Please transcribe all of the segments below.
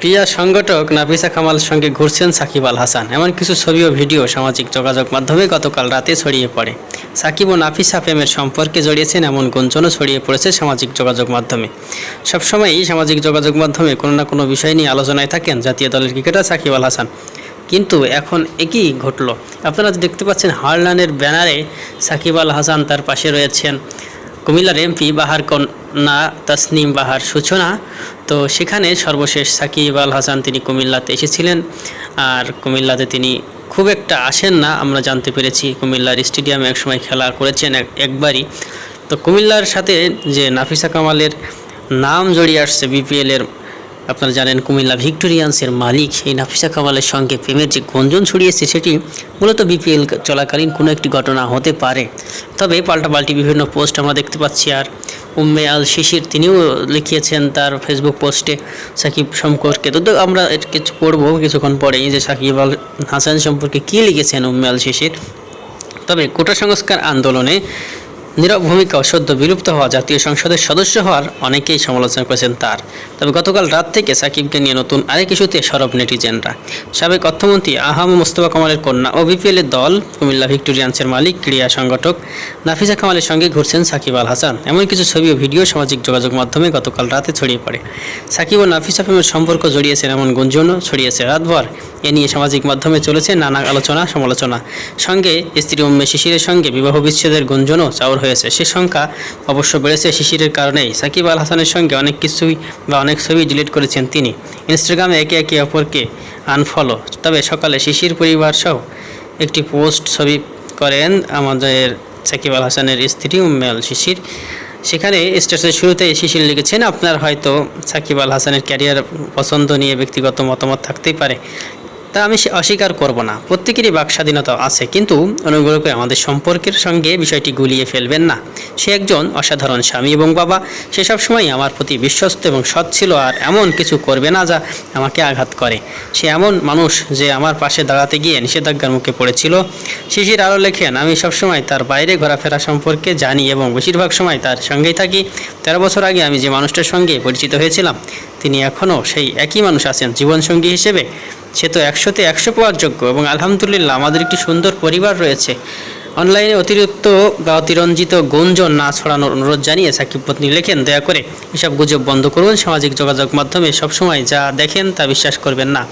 ক্রীড়া সংগঠক নাফিসা কামালের সঙ্গে ঘুরছেন সাকিব আল হাসান। এমন কিছু ছবি ও ভিডিও সামাজিক যোগাযোগ মাধ্যমে গতকাল রাতে ছড়িয়ে পড়ে। সাকিব ও নাফিসা প্রেমের সম্পর্কে জড়িয়েছেন এমন গুঞ্জনও ছড়িয়ে পড়েছে সামাজিক যোগাযোগ মাধ্যমে। সবসময়ই সামাজিক যোগাযোগ মাধ্যমে কোনো না কোনো বিষয় নিয়ে আলোচনায় থাকেন জাতীয় দলের ক্রিকেটার সাকিব আল হাসান। কিন্তু এখন একই ঘটলো। আপনারা দেখতে পাচ্ছেন হারলানের ব্যানারে সাকিব আল হাসান তার পাশে রয়েছেন। কুমিল্লার এমপি বাহার কন্যা তাসনিম বাহার সূচনা। তো সেখানে সর্বশেষ সাকিব আল হাসান তিনি কুমিল্লাতে এসেছিলেন। আর কুমিল্লাতে তিনি খুব একটা আসেন না, আমরা জানতে পেরেছি কুমিল্লার স্টেডিয়ামে একসময় খেলা করেছেন এক- একবারই। তো কুমিল্লার সাথে যে নাফিসা কামালের নাম জড়িয়ে আসছে বিপিএলের আপনারা জানেন কুমিল্লা ভিক্টোরিয়ান্সের মালিক এই নাফিসা কামালের সঙ্গে প্রেমের যে গঞ্জন ছড়িয়েছে সেটি মূলত বিপিএল চলাকালীন কোনো একটি ঘটনা হতে পারে। তবে পাল্টাপাল্টি বিভিন্ন পোস্ট আমরা দেখতে পাচ্ছি আর উম্মে আল শিশির তিনিও লিখিয়েছেন তার ফেসবুক পোস্টে সাকিব সম্পর্কে। তো আমরা কিছু পড়ব কিছুক্ষণ পরেই যে সাকিব আল হাসান সম্পর্কে কী লিখেছেন উম্মে আল শিশির। তবে কোটা সংস্কার আন্দোলনে নীরব ভূমিকা সদ্য বিলুপ্ত হওয়া জাতীয় সংসদের সদস্য হওয়ার অনেকেই সমালোচনা করেছেন তার। তবে গতকাল রাত থেকে সাকিবকে নিয়ে নতুন আরেক ইস্যুতে সরব নেটিজেনরা। সাবেক অর্থমন্ত্রী আহাম মোস্তফা কামালের কন্যা ও বিপিএলের দল, কুমিল্লা ভিক্টোরিয়ান্সের মালিক, ক্রীড়া সংগঠক নাফিসা কামালের সঙ্গে ঘুরছেন সাকিব আল হাসান। এমন কিছু ছবি ও ভিডিও সামাজিক যোগাযোগ মাধ্যমে গতকাল রাতে ছড়িয়ে পড়ে। সাকিব ও নাফিসা প্রেমের সম্পর্ক জড়িয়েছেন এমন গুঞ্জনও ছড়িয়েছে রাতভর। এ নিয়ে সামাজিক মাধ্যমে চলেছে নানা আলোচনা, সমালোচনা। সঙ্গে স্ত্রী উম্মে শিশিরের সঙ্গে বিবাহ বিচ্ছেদের গুঞ্জনও চাউর হয়েছে। সে সংখ্যা অবশ্য বেড়েছে শিশিরের কারণেই। সাকিব আল হাসানের সঙ্গে অনেক কিছুই বা অনেক ছবি ডিলিট করেছেন তিনি। ইনস্টাগ্রামে একে একে অপরকে আনফলো। তবে সকালে শিশির পরিবার সহ একটি পোস্ট ছবি করেন আমাদের সাকিব আল হাসানের স্ত্রী উম্মে আল শিশির। সেখানে স্টেটাসের শুরুতে শিশির লিখেছেন, আপনার হয়তো সাকিব আল হাসানের ক্যারিয়ার পছন্দ নিয়ে ব্যক্তিগত মতামত থাকতেই পারে। তা আমি অস্বীকার করব না। প্রত্যেকেরই বাক স্বাধীনতা আছে, কিন্তু অনুগ্রহ করে আমাদের সম্পর্কের সঙ্গে বিষয়টি গুলিয়ে ফেলবেন না। সে একজন অসাধারণ স্বামী এবং বাবা। সে সবসময় আমার প্রতি বিশ্বস্ত এবং সৎ ছিল আর এমন কিছু করবে না যা আমাকে আঘাত করে। সে এমন মানুষ যে আমার পাশে দাঁড়াতে গিয়ে নিষেধাজ্ঞার মুখে পড়েছিল। শিশির আরও লেখেন, আমি সবসময় তার বাইরে ঘোরাফেরা সম্পর্কে জানি এবং বেশিরভাগ সময় তার সঙ্গেই থাকি। তেরো বছর আগে আমি যে মানুষটার সঙ্গে পরিচিত হয়েছিলাম, তিনি এখনও সেই একই মানুষ আছেন জীবনসঙ্গী হিসেবে। সে তো একশোতে একশো পাওয়ার যোগ্য এবং আলহামদুলিল্লাহ আমাদের একটি সুন্দর পরিবার রয়েছে। অনলাইনে অতিরিক্ত বা অতিরঞ্জিত গুঞ্জন না ছড়ানোর অনুরোধ জানিয়ে সাকিব পত্নী লেখেন, দয়া করে এসব গুজব বন্ধ করুন। সামাজিক যোগাযোগ মাধ্যমে সবসময় যা দেখেন তা বিশ্বাস করবেন না।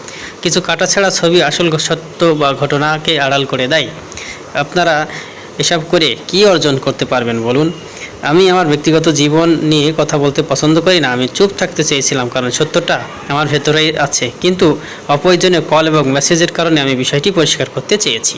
কিছু কাটাছেড়া ছবি, আসল সত্য বা ঘটনাকে আড়াল করে দেয়। আপনারা এসব করে কি অর্জন করতে পারবেন বলুন? আমি আমার ব্যক্তিগত জীবন নিয়ে কথা বলতে পছন্দ করি না, আমি চুপ থাকতে চেয়েছিলাম কারণ সত্যটা আমার ভেতরেই আছে। কিন্তু অপ্রয়োজনীয় কল এবং মেসেজের কারণে আমি বিষয়টি পরিষ্কার করতে চেয়েছি।